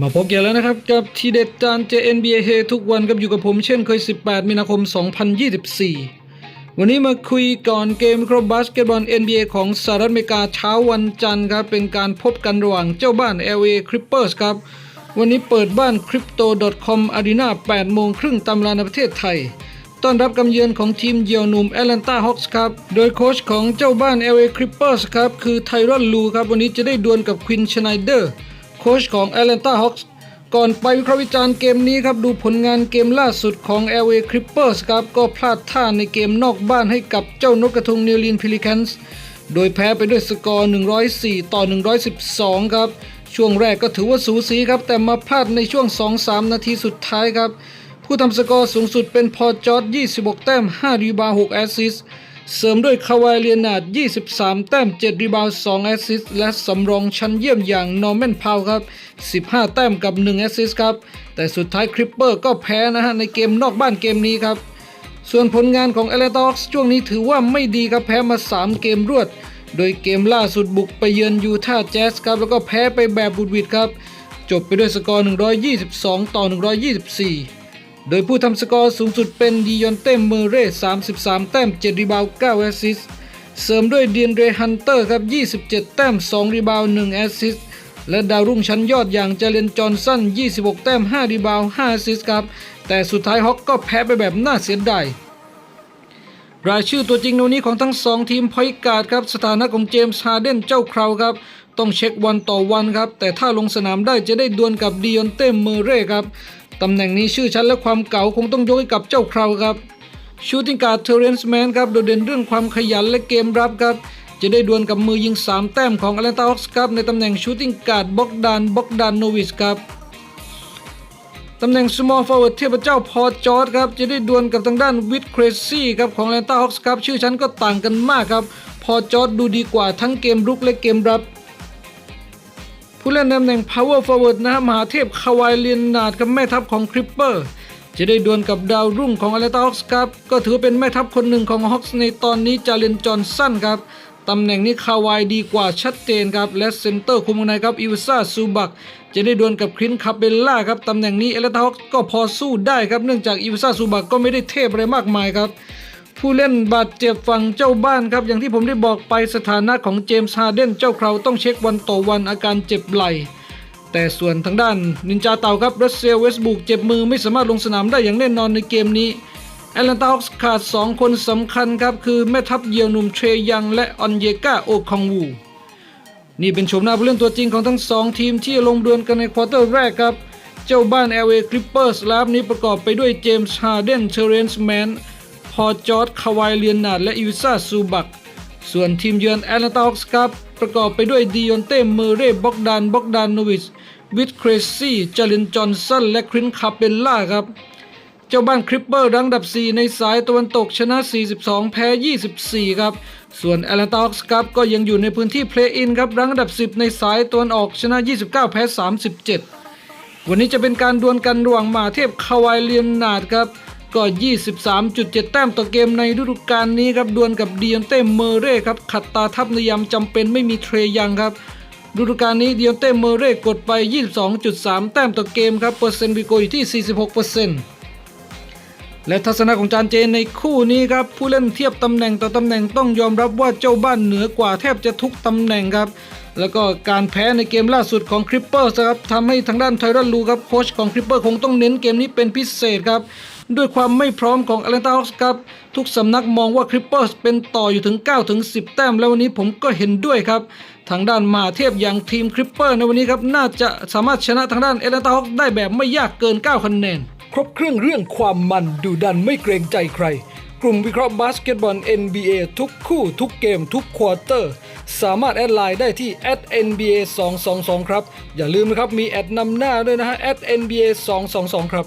มาพบกันแล้วนะครับ กับทีเด็ดจาน JNBA เฮทุกวันกับอยู่กับผมเช่นเคย 18 มีนาคม 2024 วันนี้มาคุยก่อนเกมครบบาสเกตบอล NBA ของสหรัฐอเมริกาเช้าวันจันทร์ครับ เป็นการพบกันระหว่างเจ้าบ้าน LA Clippers ครับ วันนี้เปิดบ้าน Crypto.com Arena 8 โมงครึ่งตามลาในประเทศไทย ต้อนรับกำเยือนของทีมเยียวหนุ่ม Atlanta Hawks ครับ โดยโค้ชของเจ้าบ้าน LA Clippers ครับคือไทรอนลูครับวันนี้จะได้ดวลกับควินชไนเดอร์ โค้ชของ Atlanta Hawks ก่อนไปวิเคราะห์วิจารณ์เกมนี้ครับ ดูผลงานเกมล่าสุดของ LA Clippers ครับ ก็พลาดท่าในเกมนอกบ้านให้กับเจ้านกกระทุงนิวลีนพิลิคันส์โดยแพ้ไปด้วยสกอร์ 104 ต่อ 112 ครับ ช่วงแรกก็ถือว่าสูสีครับ แต่มาพลาดในช่วง 2-3 นาทีสุดท้ายครับ ผู้ทำสกอร์สูงสุดเป็นพอจอร์ด26 แต้ม 5 รีบาว6แอสซิสต์ เสริมด้วยคาวายเลียนาด 23 แต้ม 7 รีบาวด์2แอสซิสและสำรองชั้นเยี่ยมอย่างนอร์แมนพาวครับ 15 แต้มกับ 1 แอสซิสครับ แต่สุดท้ายคริปเปอร์ก็แพ้นะฮะในเกมนอกบ้านเกมนี้ครับ ส่วนผลงานของ a l a t o x ช่วงนี้ถือว่าไม่ดีครับ แพ้มา 3 เกมรวด โดยเกมล่าสุดบุกไปเยือนยูทาห์แจ๊สครับ แล้วก็แพ้ไปแบบบุดวิดครับ จบไปด้วยสกอร์ 122 ต่อ 124 โดยผู้ทำสกอร์สูงสุดเป็นดิยอนเต้เมเร่ 33 แต้ม 7 รีบาวด์9แอสซิสเสริมด้วยเดียนเรฮันเตอร์ครับ 27 แต้ม 2 รีบาวด์1แอสซิสและดาวรุ่งชั้นยอดอย่างเจเลนจอห์นสัน 26 แต้ม 5 รีบาวด์5แอสซิสครับ แต่สุดท้ายฮอกก็แพ้ไปแบบน่าเสียดายรายชื่อตัวจริงในวันนี้ของทั้งสองทีมพอยการ์ดครับสถานะของเจมส์ฮารเดนเจ้าคราวครับ ต้องเช็ควันต่อวันครับ แต่ถ้าลงสนามได้จะได้ดวลกับดิออนเต้เมเร่ครับ ตำแหน่งนี้ชื่อชั้นและความเก่าคงต้องยกให้กับเจ้าคราวครับชูติงการ์ดเทเรนส์แมนครับโดดเด่นเรื่องความขยันและเกมรับครับ จะได้ดวลกับมือยิง 3 แต้มของอ l a n t a Hawks ครับในตำแหน่งชูติงการ์ดบ็อกดานบ็อกดานโนวิสครับตำแหน่ง small forward เทพเจ้าพอจอร์ดครับจะได้ดวลกับทางด้านวิดเครซี่ครับของ a อ l a n t a Hawks ครับชื่อชั้นก็ต่างกันมากครับ พอจอร์ดดูดีกว่าทั้งเกมรุกและเกมรับ ผู้เล่นตำแหน่ง power forward นะมหาเทพคาวายเลียนนาดกับแม่ทัพของคริปเปอร์จะได้ดวลกับดาวรุ่งของอ l ลตาฮอกส์ครับ ก็ถือเป็นแม่ทัพคนหนึ่งของฮอกส์ในตอนนี้จาเลนจอห์นสันครับตำแหน่งนี้คาวายดีกว่าชัดเจนครับ และเซนเตอร์คุมในครับ อิวซาซูบัก จะได้ดวลกับครินคาเบลล่าครับ ตำแหน่งนี้อ l ลตาฮอกส์ก็พอสู้ได้ครับ เนื่องจากอิวซาซูบักก็ไม่ได้เทพอะไรมากมายครับ ผู้เล่นบาดเจ็บฝั่งเจ้าบ้านครับ อย่างที่ผมได้บอกไปสถานะของเจมส์ฮาร์เดนเจ้าคราวต้องเช็ควันต่อวันอาการเจ็บไหล่แต่ส่วนทางด้านนินจาเต่าครับรัสเซลเวสบุกเจ็บมือไม่สามารถลงสนามได้อย่างแน่นอนในเกมนี้แอตแลนตาฮอกส์ขาด 2 คนสำคัญครับ คือแม่ทัพเยียวหนุ่มเทรยังและออนเยกาโอคองวูนี่เป็นโฉมหน้าผู้เล่นตัวจริงของทั้ง 2 ทีมที่ลงดวลกันในควอเตอร์แรกครับ เจ้าบ้าน LA Clippers ลาบนี้ประกอบไปด้วยเจมส์ฮาร์เดนเทเรนส์แมน พอจอร์ดคาวายเลียนนาดและอิวซาซูบัก ส่วนทีมเยือนแอตแลนตาฮอกส์ครับ ประกอบไปด้วยดิยอนเต้เมเร่บ็อกดานบ็อกดานโนวิชวิดเครซี่จารินจอห์นสันและครินคาเปลล่าครับ เจ้าบ้านคริปเปอร์รังอันดับ 4 ในสายตะวันตกชนะ 42 แพ้ 24 ครับ ส่วนแอตแลนตาฮอกส์ครับก็ยังอยู่ในพื้นที่เพลย์อินครับรังอันดับ 10 ในสายตะวันออกชนะ 29 แพ้ 37 วันนี้จะเป็นการดวลกันระหว่างมาเทพคาวายเลียนนาดครับ ก็ 23.7 แต้มต่อเกมในฤดูกาลนี้ครับดวลกับดิออนเต้เมเร่ครับขัดตาทัพในยามจำเป็นไม่มีเทรยังครับฤดูกาลนี้ดิออนเต้เมเร่กดไป 22.3 แต้มต่อเกมครับเปอร์เซ็นต์วิโกอยู่ที่ 46%และทัศนะของจานเจนในคู่นี้ครับผู้เล่นเทียบตำแหน่งต่อตำแหน่งต้องยอมรับว่าเจ้าบ้านเหนือกว่าแทบจะทุกตำแหน่งครับแล้วก็การแพ้ในเกมล่าสุดของคริปเปอร์ครับทำให้ทางด้านไทรอนลูครับโค้ชของคริปเปอร์คงต้องเน้นเกมนี้เป็นพิเศษครับ ด้วยความไม่พร้อมของ a อ l a n t a Hawks ครับ ทุกสำนักมองว่าคริปเปอร์เป็นต่ออยู่ถึง 9 ถึง 10 แต้ม แล้ววันนี้ผมก็เห็นด้วยครับ ทางด้านมาเทียบอย่างทีมคริปเปอร์ในวันนี้ครับ น่าจะสามารถชนะทางด้าน a อ l a n t a Hawks ได้แบบไม่ยากเกิน 9 คะแนน ครบเครื่องเรื่องความมันดูดันไม่เกรงใจใครกลุ่มวิเคราะห์บาสเกตบอล NBA ทุกคู่ทุกเกมทุกควอเตอร์ สามารถแอดไลน์ได้ที่ @nba 222ครับ อย่าลืมนะครับ มีแอดนำหน้าด้วยนะฮะ @nba 222ครับ